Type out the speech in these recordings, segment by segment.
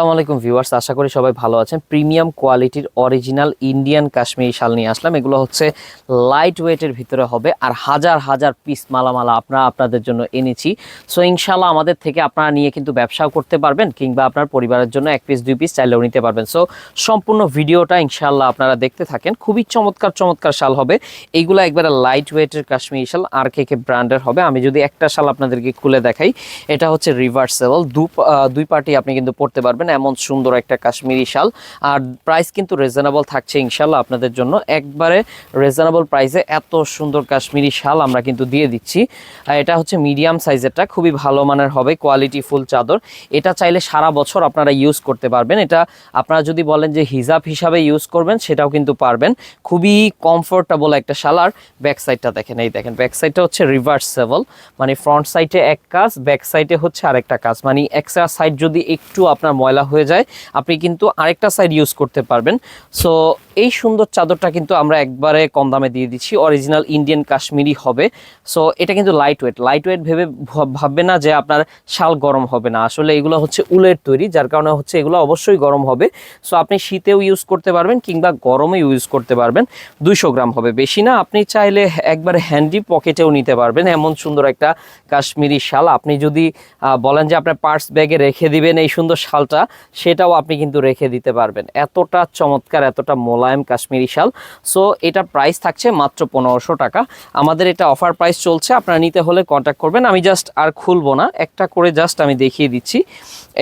আসসালামু আলাইকুম ভিউয়ার্স, আশা করি সবাই ভালো আছেন। প্রিমিয়াম কোয়ালিটির অরিজিনাল ইন্ডিয়ান কাশ্মীরি শাল নিয়ে আসলাম। এগুলো হচ্ছে লাইট ওয়েটের ভিতরে হবে আর হাজার হাজার পিস মালামালা আপনারা আপনাদের জন্য এনেছি। সো ইনশাল্লাহ আমাদের থেকে আপনারা নিয়ে কিন্তু ব্যবসাও করতে পারবেন কিংবা আপনার পরিবারের জন্য এক পিস দুই পিস চাইলেও নিতে পারবেন। সো সম্পূর্ণ ভিডিওটা ইনশাল্লাহ আপনারা দেখতে থাকেন। খুবই চমৎকার চমৎকার শাল হবে। এইগুলো একবারে লাইট ওয়েটের কাশ্মীরি শাল আর কে কে ব্র্যান্ডের হবে। আমি যদি একটা শাল আপনাদেরকে খুলে দেখাই, এটা হচ্ছে রিভার্সেবল দু দুই পার্টি আপনি কিন্তু পড়তে পারবেন। এমন সুন্দর একটা কাশ্মীরি শাল। আর প্রাইস কিন্তু রিজনেবল থাকছে ইনশাল্লাহ আপনাদের জন্য। একবারে রিজনেবল প্রাইসে এত সুন্দর কাশ্মীরি শাল আমরা কিন্তু দিয়ে দিচ্ছি। আর এটা হচ্ছে মিডিয়াম সাইজেরটা খুবই ভালো মানের হবে কোয়ালিটি ফুল চাদর। এটা চাইলে সারা বছর আপনারা ইউজ করতে পারবেন। এটা আপনারা যদি বলেন যে হিজাব হিসাবে ইউজ করবেন, সেটাও কিন্তু পারবেন। খুবই কমফোর্টেবল একটা শাল। আর ব্যাক সাইডটা দেখেন, এই দেখেন ব্যাক সাইডটা হচ্ছে রিভার্সেবল মানে ফ্রন্ট সাইডে এক কাজ ব্যাক সাইডে হচ্ছে আরেকটা কাজ। মানে এক্সট্রা সাইড যদি একটু আপনার ময়লা হয়ে যায় আপনি কিন্তু আরেকটা সাইড ইউজ করতে পারবেন। সো এই সুন্দর চাদরটা কিন্তু আমরা একবারে কম দামে দিয়ে দিচ্ছি। অরিজিনাল ইন্ডিয়ান কাশ্মীরি হবে। সো এটা কিন্তু লাইট ওয়েট লাইট ওয়েট ভেবে ভাব- ভাববে না যে আপনার শাল গরম হবে না। আসলে এগুলো হচ্ছে উলের তৈরি, যার কারণে হচ্ছে এগুলো অবশ্যই গরম হবে। সো আপনি শীতেও ইউজ করতে পারবেন কিংবা গরমে ইউজ করতে পারবেন। দুইশো গ্রাম হবে। বেশি না, আপনি চাইলে একবার হ্যান্ডি পকেটেও নিতে পারবেন। এমন সুন্দর একটা কাশ্মীরি শাল। আপনি যদি বলেন যে আপনার পার্স ব্যাগে রেখে দিবেন এই সুন্দর শালটা, সেটাও আপনি কিন্তু রেখে দিতে পারবেন। এতটা চমৎকার, এতটা মোলায়েম কাশ্মীরি শাল। সো এটা প্রাইস থাকছে মাত্র পনেরোশো টাকা। আমাদের এটা অফার প্রাইস চলছে, আপনারা নিতে হলে কন্ট্যাক্ট করবেন। আমি জাস্ট আর খুলবো না, একটা করে জাস্ট আমি দেখিয়ে দিচ্ছি।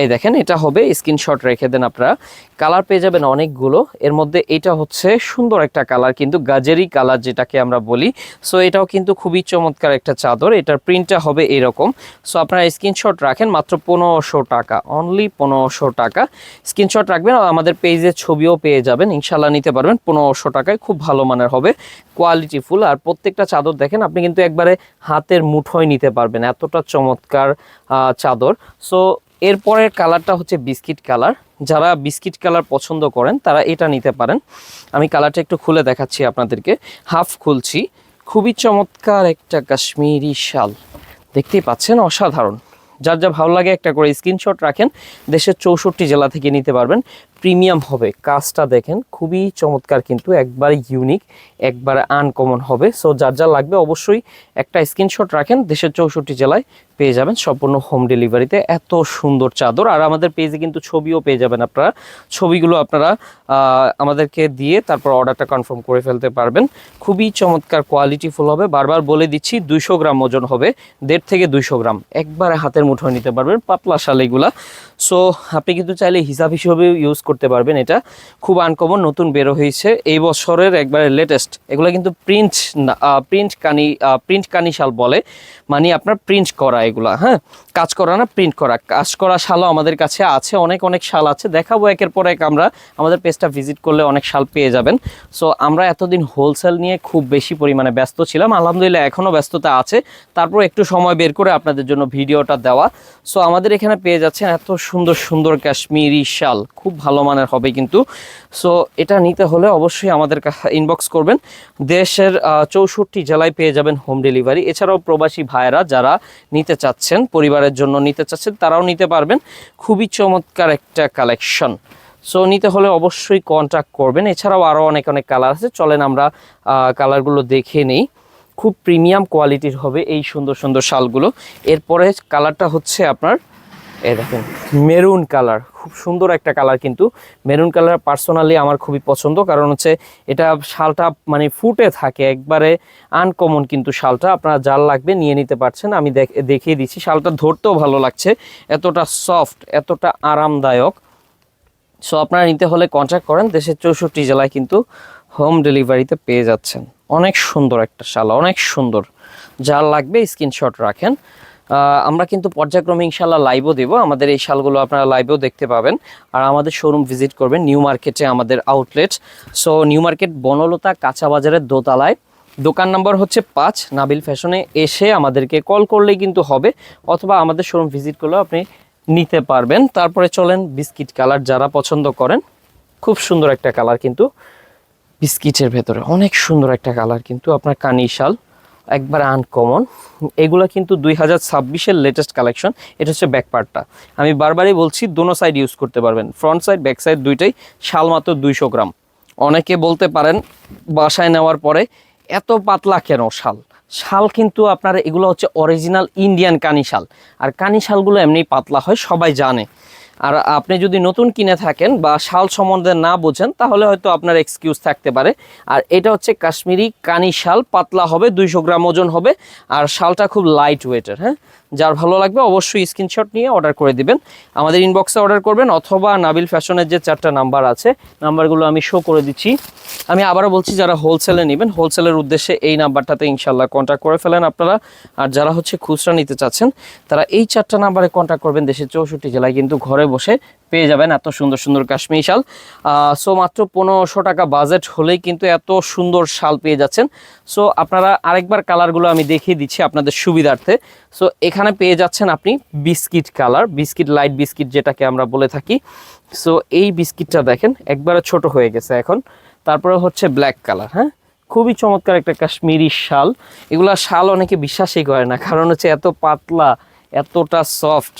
এই দেখেন, এটা হবে স্ক্রিনশট রেখে দেন আপনারা। কালার পেয়ে যাবেন অনেকগুলো। এর মধ্যে এটা হচ্ছে সুন্দর একটা কালার কিন্তু গাজেরি কালার যেটাকে আমরা বলি। সো এটাও কিন্তু খুবই চমৎকার একটা চাদর। এটার প্রিন্টটা হবে এরকম। সো আপনারা স্ক্রিনশট রাখেন, মাত্র পনেরোশো টাকা। অনলি পনেরোশো টাকা। স্ক্রিনশট রাখবেন আমাদের পেজের ছবিও পেয়ে যাবেন। ইনশাল্লাহ নিতে পারবেন। পনেরোশো টাকায় খুব ভালো মানের হবে। Quality full. আর প্রত্যেকটা চাদর দেখেন, আপনি কিন্তু একবারে হাতের মুঠোয় নিতে পারবেন। এতটা চমৎকার চাদর। সো এরপরের কালারটা হচ্ছে বিস্কিট কালার। যারা বিস্কিট কালার পছন্দ করেন, তারা এটা নিতে পারেন। আমি কালারটা একটু খুলে দেখাচ্ছি আপনাদেরকে। হাফ খুলছি। খুবই চমৎকার একটা কাশ্মীরি শাল। দেখতেই পাচ্ছেন, অসাধারণ। যার যা ভালো লাগে একটা করে স্ক্রিনশট রাখেন। দেশের চৌষট্টি জেলা থেকে নিতে পারবেন। প্রিমিয়াম হবে। কাজটা দেখেন, খুবই চমৎকার কিন্তু, একবার ইউনিক একবার আনকমন হবে। সো যার যা লাগবে অবশ্যই একটা স্ক্রিনশট রাখেন, দেশের চৌষট্টি জেলায় পেয়ে যাবেন সম্পূর্ণ হোম ডেলিভারিতে এত সুন্দর চাদর, আর আমাদের পেজে কিন্তু ছবিও পেয়ে যাবেন আপনারা। ছবিগুলো আপনারা আমাদেরকে দিয়ে তারপর অর্ডারটা কনফার্ম করে ফেলতে পারবেন। খুবই চমৎকার কোয়ালিটি ফুল হবে। বারবার বলে দিচ্ছি, দুইশো গ্রাম ওজন হবে, দেড় থেকে দুইশো গ্রাম। একবারে হাতের মুঠোয় নিতে পারবেন, পাতলা শাল এগুলা। সো আপনি কিন্তু চাইলে হিসাব হিসেবেও ইউজ করতে পারবেন এটা। খুব আনকমন নতুন বেরো হয়েছে। এই বছরের একবারে লেটেস্ট এগুলো কিন্তু প্রিন্ট প্রিন্ট কানি প্রিন্ট কানি শাল বলে। মানে আপনার প্রিন্ট করা এগুলা হ্যাঁ? কাজ করা না প্রিন্ট করা। কাজ করা শালও আমাদের কাছে আছে, অনেক অনেক শাল আছে। দেখাবো একের পর এক আমরা। আমাদের পেজটা ভিজিট করলে অনেক শাল পেয়ে যাবেন। সো আমরা এতদিন হোলসেল নিয়ে খুব বেশি পরিমাণে ব্যস্ত ছিলাম। আলহামদুলিল্লাহ, এখনও ব্যস্ততা আছে। তারপর একটু সময় বের করে আপনাদের জন্য ভিডিওটা দেওয়া। সো আমাদের এখানে পেয়ে যাচ্ছেন এত সুন্দর সুন্দর কাশ্মীরি শাল। খুব ভালো মানের হবে কিন্তু। সো এটা নিতে হলে অবশ্যই আমাদের ইনবক্স করবেন। দেশের চৌষট্টি জেলায় পেয়ে যাবেন হোম ডেলিভারি এছাড়াও প্রবাসী ভাইয়েরা যারা নিতে চাচ্ছেন, পরিবারের জন্য নিতে চাচ্ছেন, তারাও নিতে পারবেন। খুবই চমৎকার একটা কালেকশন। সো নিতে হলে অবশ্যই কন্ট্যাক্ট করবেন। এছাড়াও আরও অনেক অনেক কালার আছে। চলেন আমরা কালারগুলো দেখে নেই। খুব প্রিমিয়াম কোয়ালিটির হবে এই সুন্দর সুন্দর শালগুলো। এরপরে কালারটা হচ্ছে আপনার এই দেখেন, মেরুন কালার, খুব সুন্দর একটা কালার কিন্তু। মেরুন কালার পার্সোনালি আমার খুবই পছন্দ, কারণ হচ্ছে এটা শালটা মানে ফুটে থাকে, একবারে আনকমন কিন্তু শালটা। আপনারা যার লাগবে নিয়ে নিতে পারছেন, আমি দেখ- দেখিয়ে দিচ্ছি। শালটা ধরতেও ভালো লাগছে, এতটা সফট এতটা আরামদায়ক। সো আপনারা নিতে হলে কন্ট্যাক্ট করেন, দেশের চৌষট্টি জেলায় কিন্তু হোম ডেলিভারিতে পেয়ে যাচ্ছেন। অনেক সুন্দর একটা শাল, অনেক সুন্দর। যার লাগবে স্ক্রিনশট রাখেন। আমরা কিন্তু পর্যায়ক্রমে ইনশাল্লাহ লাইভও দেবো। আমাদের এই শালগুলো আপনারা লাইভেও দেখতে পাবেন। আর আমাদের শোরুম ভিজিট করবেন নিউ মার্কেটে আমাদের outlet so new market Banalata কাঁচা বাজারের দোতলায়। দোকান নাম্বার হচ্ছে পাঁচ, নাবিল ফ্যাশনে এসে আমাদেরকে কল করলেই কিন্তু হবে। অথবা আমাদের শোরুম ভিজিট করলেও আপনি নিতে পারবেন। তারপরে চলেন বিস্কিট কালার যারা পছন্দ করেন। খুব সুন্দর একটা কালার কিন্তু বিস্কিটের ভেতরে। অনেক সুন্দর একটা কালার কিন্তু আপনার কানি শাল একবার আনকমন এগুলো কিন্তু দুই হাজার ছাব্বিশের লেটেস্ট কালেকশন এটা হচ্ছে ব্যাক পার্টটা আমি বারবারই বলছি, দোনো সাইড ইউজ করতে পারবেন। ফ্রন্ট সাইড ব্যাক সাইড দুইটাই, শাল মাত্র দুইশো গ্রাম। অনেকে বলতে পারেন, বাসায় নেওয়ার পরে এত পাতলা কেন শাল? শাল কিন্তু আপনার, এগুলো হচ্ছে অরিজিনাল ইন্ডিয়ান কানি শাল। আর কানি শালগুলো এমনি পাতলা হয়, সবাই জানে। আর আপনি যদি নতুন কিনে থাকেন বা শাল সম্বন্ধে না বোঝেন, তাহলে হয়তো আপনার এক্সকিউজ থাকতে পারে। আর এটা হচ্ছে কাশ্মীরি কানি শাল, পাতলা হবে, দুইশো গ্রাম ওজন হবে, আর শালটা খুব লাইট ওয়েটের হ্যাঁ? যার ভালো লাগবে অবশ্যই স্ক্রিনশট নিয়ে অর্ডার করে দিবেন। আমাদের ইনবক্সে অর্ডার করবেন অথবা নাবিল ফ্যাশনের যে চারটা নাম্বার আছে নাম্বারগুলো আমি শো করে দিচ্ছি। আমি আবারও বলছি, যারা হোলসেলে নেবেন হোলসেলের উদ্দেশ্যে এই নাম্বারটাতে ইনশাল্লাহ কন্ট্যাক্ট করে ফেলেন আপনারা। আর যারা হচ্ছে খুচরা নিতে চাচ্ছেন, তারা এই চারটা নাম্বারে কন্ট্যাক্ট করবেন দেশের চৌষট্টি জেলায়, কিন্তু ঘরে বসে পেয়ে যাবেন এত সুন্দর সুন্দর কাশ্মীরি শাল। সো মাত্র পনেরোশো টাকা বাজেট হলেই কিন্তু এত সুন্দর শাল পেয়ে যাচ্ছেন। সো আপনারা আরেকবার কালারগুলো আমি দেখিয়ে দিচ্ছি আপনাদের সুবিধার্থে। সো এখানে পেয়ে যাচ্ছেন আপনি biscuit colour biscuit light biscuit যেটাকে আমরা বলে থাকি। সো এই বিস্কিটটা দেখেন, একবারে ছোট হয়ে গেছে এখন। তারপরে হচ্ছে ব্ল্যাক কালার হ্যাঁ? খুবই চমৎকার একটা কাশ্মীরি শাল। এগুলা শাল অনেকে বিশ্বাসই করে না, কারণ হচ্ছে এত পাতলা, এতটা সফট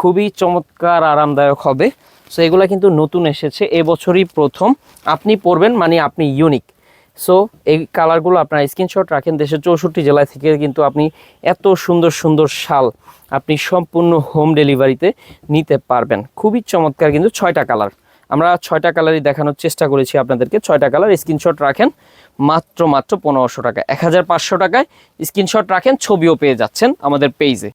খুবই চমৎকার, আরামদায়ক হবে। সো এগুলো কিন্তু নতুন এসেছে। এবছরই প্রথম। আপনি পরবেন মানে আপনি ইউনিক সো এই কালারগুলো আপনার স্ক্রিনশট রাখেন। দেশের চৌষট্টি জেলায় থেকে কিন্তু আপনি এত সুন্দর সুন্দর শাল আপনি সম্পূর্ণ হোম ডেলিভারিতে নিতে পারবেন। খুবই চমৎকার কিন্তু ছয়টা কালার আমরা ছয়টা কালারই দেখানোর চেষ্টা করেছি আপনাদেরকে। ছয়টা কালার স্ক্রিনশট রাখেন। মাত্র মাত্র পনেরোশো টাকা। এক হাজার পাঁচশো টাকায় স্ক্রিনশট রাখেন। ছবিও পেয়ে যাচ্ছেন আমাদের পেজে